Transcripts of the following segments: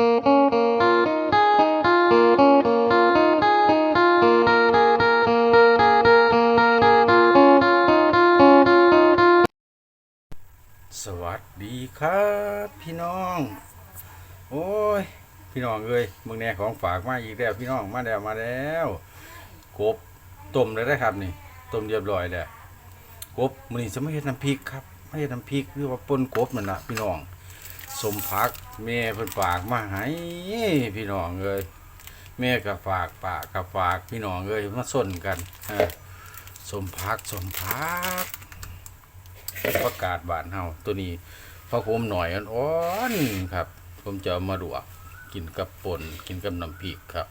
สวัสดีครับ พี่น้อง โอ้ย พี่น้องเอ้ยมืองแน่ของฝากมาอีกแล้วพี่น้องมาแล้วมาแล้วกบต้มเลยนะครับนี่ต้มเรียบร้อยแล้วกบมื้อนี้จะไม่เฮ็ดน้ำพริกครับไม่เฮ็ดน้ำพริกหรือว่าปนกบนั่นนะพี่น้อง สมพักแม่เพิ่นฝากมาให้พี่น้องเอ้ยแม่ก็ฝากปาก็ฝากพี่น้องเอ้ยมาส้นกันสมพักสมพักประกาศบานเฮาตัวนี้พอผมหน่อยอ่อนๆครับ ผมจะมาดวกกินกับป่นกินกับน้ำพริกครับ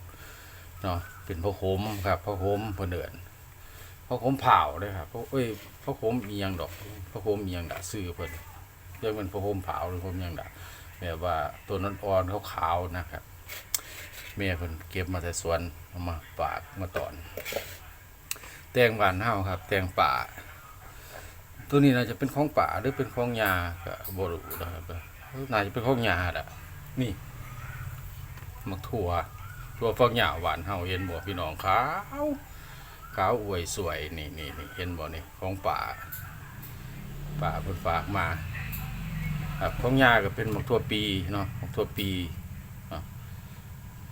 เนาะเป็นพระโคมครับพระโคมพิ่นเดินพระโคมเผาเลยครับพระเอ้ยพระโคมอียงดอกพระโคมอียงดะซื้อเพิ่น เรียกมันพระโคมเผาหรือพรมยังดะแบบว่าตัวนั้นอ่อนเขาขาวนะครับแม่เพิ่นเก็บมาแต่สวนเอามาฝากมาตอน แตงหวานเฮาครับ แตงป่า ตัวนี้น่าจะเป็นของป่าหรือเป็นของยาก็บ่รู้นะครับน่าจะเป็นของยาอะนี่มักถั่วถั่วฟักหญ้าหวานเฮาเห็นบ่พี่น้องขาวขาวอวยสวยนี่นี่นี่เห็นบ่นี่ของป่าป่าเพิ่นฝากมา ครับของยาก็เป็นหมักถั่วปีเนาะหมักถั่วปีเนาะ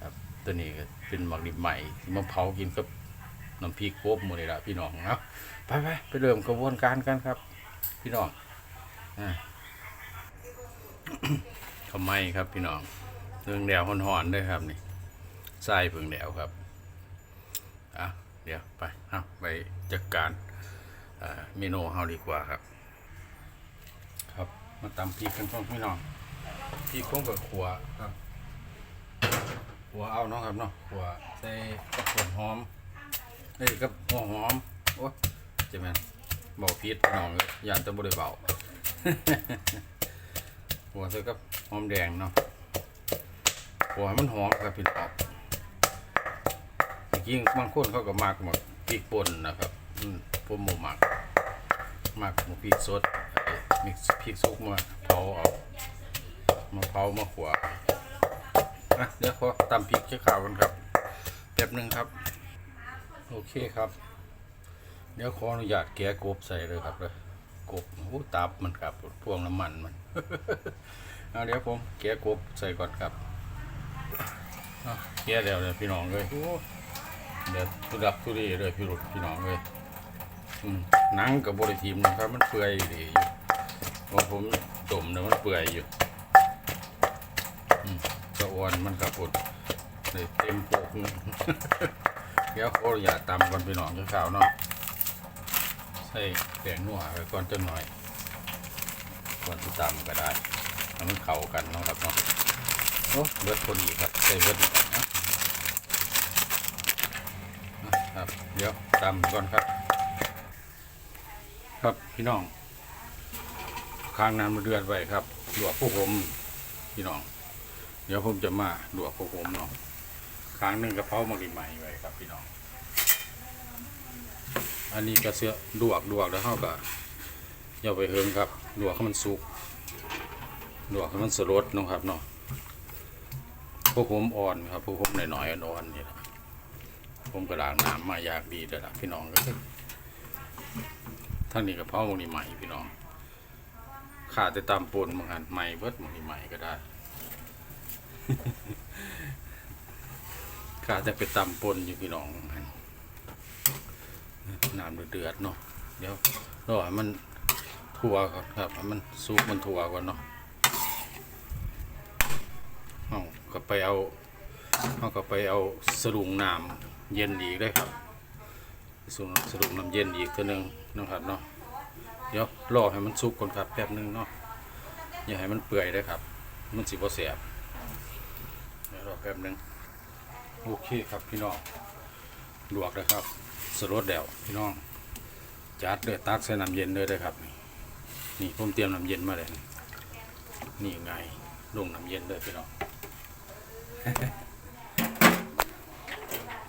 ครับตัวนี้ก็เป็นหมักดิบใหม่ที่มาเผากินกับน้ำพริกโคบหมดเลยละพี่น้องเนาะไปไปไปเริ่มกระบวนการกันครับ พี่น้องอ่าทำไมครับพี่น้องเรื่องแดวหอนๆด้วยครับนี่ใส่เพิ่งแดวครับอะเดี๋ยวไปเอาไปจัดการเมนูเฮาดีกว่าครับ มาตำพริกกันก่อพี่น้องพริกคงกับขัวครับขัวเอาเนาะครับเนาะขัวใส่กับหัวหอมเอ้ยกับหัวหอมโอ้จะแม่นเบาพิษน้องเลยยานแตะบริเบาหัวใส่กับหอมแดงเนาะหัวมันหอมครับพี่น้องจริงบางคนเขาก็มักหมดพริกป่นนะครับ อืมผมบ่มักมักหมูพริกสด มิกซ์พริกสุกมาเผาเอามาเผามาขัวอะเดี๋ยวขอตำพริกเช้ขาวกันครับแป๊บหนึงครับ โอเคครับ เดี๋ยวขออนุญาตแกะกบใส่เลยครับเลยกบโอ้ตับมันครับพวงน้ำมันมันเอาเดี๋ยวผมแกะกบใส่ก่อนครับเอาแกะแล้วเลยพี่น้องเลยโอ้เดี๋ยวทุดับทุเรเลยพี่รุดพี่น้องเลยหนังกับบริทีมนะครับมันเปื่อยดีอยู่ พราะผมต้มเนี่ยมันเปื่อยอยู่อืมสะออนมันกับปดเลยเต็มโปกเดี๋ยวขออนุญาตตำก่อนพี่น้องจะข่าวเนาะใส่แป้งนัวไปก่อนจังหน่อยก่อนที่ตำก็ได้ให้มันเข้ากันเนาะครับเนาะโอ้เบิดพอดีครับใส่เบิดอีกนะครับเดี๋ยวตำก่อนครับ ครับพี่น้อง ค้างน้ำมันเดือดไว้ครับลวกพวกผมพี่น้อง เดี๋ยวผมจะมาลวกพวกผมเนาะครั้งหนึ่งกระเพรามารีใหม่ไว้ครับพี่น้อง อันนี้ก็เสือดวกดวกแล้วเขาก็อย่าไปเฮิงครับดวกให้มันสุกดวกให้มันสลดนะครับเนาะพวกผมอ่อนครับพวกผมหน่อยๆอ่อนๆนี่แหละผมกระดางน้ำมาอยากดีแต่ละพี่น้องก็ทั้งนี้กระเพรามารีใหม่พี่น้อง ขาดแต่ตามปนบางอันใหม่เบิดมารีใหม่ก็ได้ข้าจะไปตำปนอยู่พี่น้องน้ำเดือดเนาะเดี๋ยวรอให้มันทั่วก่อนครับให้มันสุกมันทั่วก่อนเนาะเอาก็ไปเอาเอาก็ไปเอาสรุงน้ำเย็นอีกได้ครับสรุงสรุงน้ำเย็นอีกตัวหนึ่งนะครับเนาะ เดี๋ยวรอให้มันสุกก่อนครับแป๊บนึงเนาะอย่าให้มันเปื่อยได้ครับ มันสิบ่แสบเดี๋ยวรอแป๊บนึงโอเคครับพี่น้องลวกนะครับสรดเดี่ยวพี่น้องจัดเลยตักใส่น้ำเย็นเลยเลยครับ นี่ผมเตรียมน้ำเย็นมาเลยนี่ไงลงน้ำเย็นเลยพี่น้อง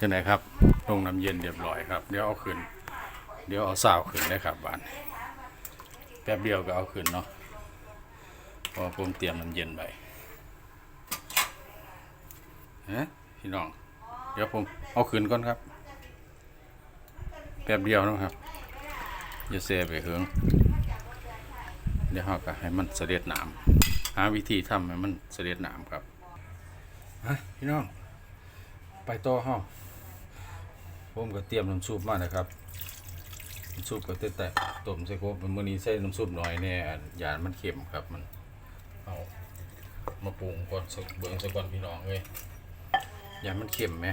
จังไหนครับลงน้ำเย็นเรียบร้อยครับ เดี๋ยวเอาขึ้น เดี๋ยวเอาสาวขึ้นได้ครับบ้าน ป๊บเดียวก็เอาขึ้นเนาะเพราะผมเตรียมน้ำเย็นไปฮะพี่น้อง เดี๋ยวผมเอาคืนก่อนครับ แป๊บเดียวนะครับอย่าเสียไปเหิงเดี๋ยวเราก็ให้มันเสด็จน้ำหาวิธีทำให้มันเสด็จน้ำครับฮะพี่น้อง ไปต่อห้องผมก็เตรียมน้ำซุปมานะครับ ซุปก็แต่แต่ต้มใส่กบมื้อนี้ใส่น้ำซุปหน่อยเนี่ยยานมันเค็มครับมันเอามาปรุงก่อนสักเบิ่งสักก่อนพี่น้องเอ้ยยานมันเค็มไหม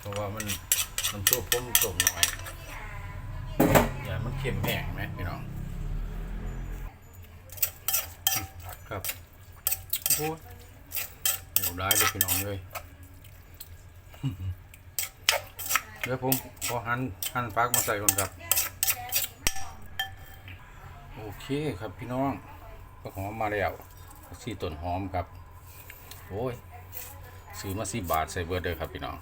เพราะว่ามันน้ำซุปผมต้มหน่อยยานมันเค็มแห้งไหมพี่น้องครับโอ้ยโหได้เลยพี่น้องเลย เดี๋ยวผมขอหั่นหันฟักมาใส่ก่อนครับ โอเคครับพี่น้องก็หอมมาแล้วสี่ต้นหอมครับ โอ้ยซื้อมาสิบาทใส่เบอร์เด้อครับพี่น้อง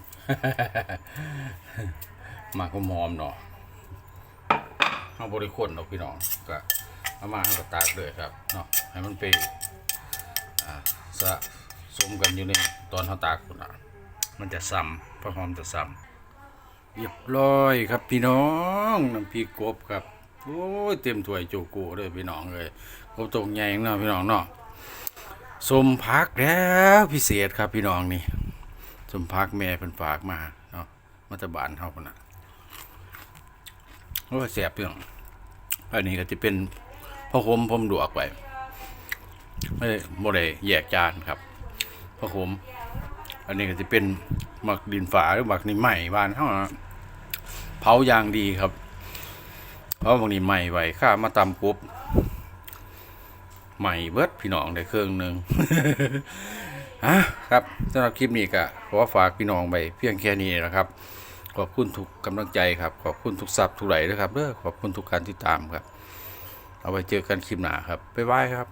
มาก็หอมเนาะเอาบริคนเนาะพี่น้องก็เอามาให้กับตากเลยครับเนาะให้มันไปสะสมกันอยู่ในตอนเขาตากพุ่นน่ะ มันจะซ้ำเพราะหอมจะซ้ำเรียบร้อยครับพี่น้องน้ำพริกกบครับโอ้ยเต็มถ้วยโจโก้เลยพี่น้องเลยกบตรงใหญ่เนาะพี่น้องเนาะสมพักแล้วพิเศษครับพี่น้องนี่สมพักแม่เป็นฝากมาเนาะมาตะบานเท่ากันนะโอ้ยแสบพี่น้องอันนี้ก็จะเป็นพ่อคมผมดวกไว้ไม่ได้แยกจานครับพ่อคม อันนี้ก็จะเป็นหมักดินฝาหรือหมักนี่ใหม่บ้านเขานะเผาอย่างดีครับเพราะบางนี้ใหม่ไว้ข้ามาตำปุ๊บใหม่เบิดพี่น้องได้เครื่องหนึ่งฮะครับสำหรับคลิปนี้ก็ขอฝากพี่น้องไปเพียงแค่นี้นะครับ ขอบคุณทุกกำลังใจครับ ขอบคุณทุกซับทุกไหลด้วยครับเด้อขอบคุณทุกการติดตามครับ เอาไว้เจอกันคลิปหน้าครับบ๊ายบายครับ